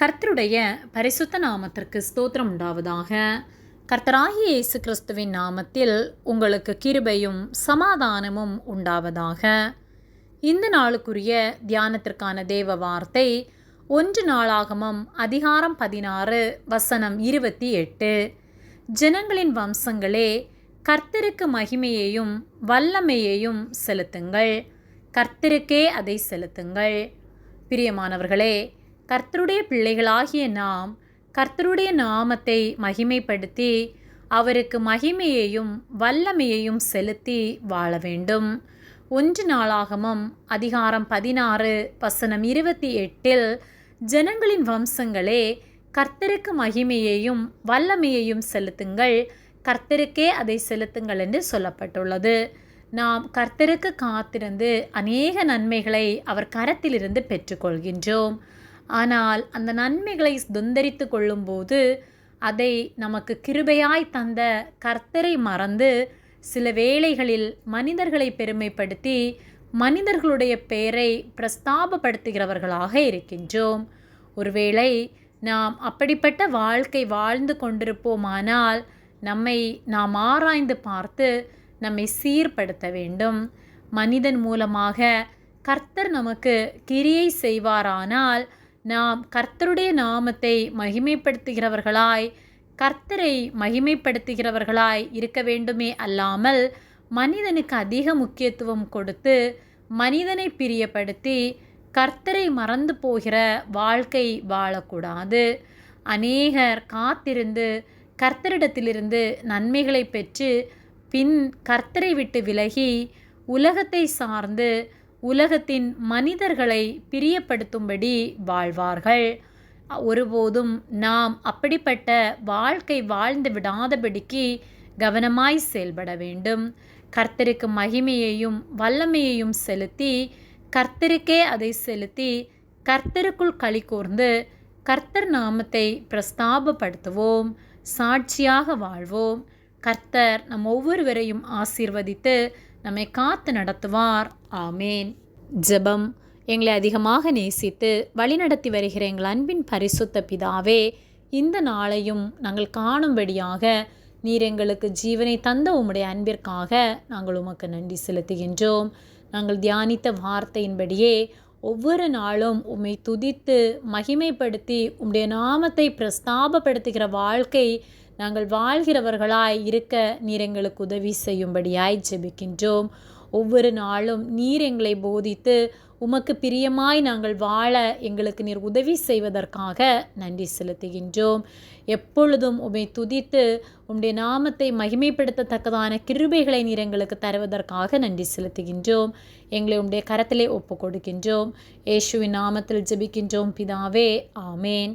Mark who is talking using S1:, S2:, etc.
S1: கர்த்தருடைய பரிசுத்த நாமத்திற்கு ஸ்தோத்திரம் உண்டாவதாக. கர்த்தராகிய இயேசு கிறிஸ்துவின் நாமத்தில் உங்களுக்கு கிருபையும் சமாதானமும் உண்டாவதாக. இந்த நாளுக்குரிய தியானத்திற்கான தேவ வார்த்தை ஒன்று நாளாகமம் அதிகாரம் பதினாறு வசனம் இருபத்தி எட்டு. ஜனங்களின் வம்சங்களே கர்த்தருக்கு மகிமையையும் வல்லமையையும் செலுத்துங்கள். கர்த்தருக்கே அதை செலுத்துங்கள். பிரியமானவர்களே கர்த்தருடைய பிள்ளைகளாகிய நாம் கர்த்தருடைய நாமத்தை மகிமைப்படுத்தி அவருக்கு மகிமையையும் வல்லமையையும் செலுத்தி வாழ வேண்டும். ஒன்று நாளாகமும் அதிகாரம் பதினாறு வசனம் இருபத்தி எட்டில் ஜனங்களின் வம்சங்களே கர்த்தருக்கு மகிமையையும் வல்லமையையும் செலுத்துங்கள். கர்த்தருக்கே அதை செலுத்துங்கள் என்று சொல்லப்பட்டுள்ளது. நாம் கர்த்தருக்கு காத்திருந்து அநேக நன்மைகளை அவர் கரத்திலிருந்து பெற்றுக்கொள்கின்றோம். ஆனால் அந்த நன்மைகளை துந்தரித்து கொள்ளும்போது அதை நமக்கு கிருபையாய் தந்த கர்த்தரை மறந்து சில வேளைகளில் மனிதர்களை பெருமைப்படுத்தி மனிதர்களுடைய பெயரை பிரஸ்தாபப்படுத்துகிறவர்களாக இருக்கின்றோம். ஒருவேளை நாம் அப்படிப்பட்ட வாழ்க்கை வாழ்ந்து கொண்டிருப்போமானால் நம்மை நாம் ஆராய்ந்து பார்த்து நம்மை சீர்படுத்த வேண்டும். மனிதன் மூலமாக கர்த்தர் நமக்கு கிரியை செய்வாரானால் நாம் கர்த்தருடைய நாமத்தை மகிமைப்படுத்துகிறவர்களாய் கர்த்தரை மகிமைப்படுத்துகிறவர்களாய் இருக்க வேண்டுமே அல்லாமல் மனிதனுக்கு அதிக முக்கியத்துவம் கொடுத்து மனிதனை பிரியப்படுத்தி கர்த்தரை மறந்து போகிற வாழ்க்கை வாழக்கூடாது. அநேகர் காத்திருந்து கர்த்தரிடத்திலிருந்து நன்மைகளை பெற்று பின் கர்த்தரை விட்டு விலகி உலகத்தை சார்ந்து உலகத்தின் மனிதர்களை பிரியப்படுத்தும்படி வாழ்வார்கள். ஒருபோதும் நாம் அப்படிப்பட்ட வாழ்க்கை வாழ்ந்து விடாதபடிக்கு கவனமாய் செயல்பட வேண்டும். கர்த்தருக்கு மகிமையையும் வல்லமையையும் செலுத்தி கர்த்தருக்கே அதை செலுத்தி கர்த்தருக்குள் களி கூர்ந்து கர்த்தர் நாமத்தை பிரஸ்தாபப்படுத்துவோம். சாட்சியாக வாழ்வோம். கர்த்தர் நம் ஒவ்வொருவரையும் ஆசீர்வதித்து நம்மை காத்து நடத்துவார். ஆமேன். ஜெபம் எங்களை அதிகமாக நேசித்து வழிநடத்தி வருகிற எங்கள் அன்பின் பரிசுத்த பிதாவே இந்த நாளையும் நாங்கள் காணும்படியாக நீர் எங்களுக்கு ஜீவனை தந்த உம்முடைய அன்பிற்காக நாங்கள் உமக்கு நன்றி செலுத்துகின்றோம். நாங்கள் தியானித்த வார்த்தையின்படியே ஒவ்வொரு நாளும் உம்மை துதித்து மகிமைப்படுத்தி உம்முடைய நாமத்தை பிரஸ்தாபப்படுத்துகிற வாழ்க்கை நாங்கள் வாழ்கிறவர்களாய் இருக்க நீர் எங்களுக்கு உதவி செய்யும்படியாய் ஜெபிக்கின்றோம். ஒவ்வொரு நாளும் நீர் எங்களை போதித்து உமக்கு பிரியமாய் நாங்கள் வாழ எங்களுக்கு நீர் உதவி செய்வதற்காக நன்றி செலுத்துகின்றோம். எப்பொழுதும் உமை துதித்து உம்முடைய நாமத்தை மகிமைப்படுத்தத்தக்கதான கிருபைகளை நீர் எங்களுக்கு தருவதற்காக நன்றி செலுத்துகின்றோம். எங்களை உம்முடைய கரத்திலே ஒப்பு கொடுக்கின்றோம் ஏசுவின் நாமத்தில் ஜெபிக்கின்றோம். பிதாவே ஆமேன்.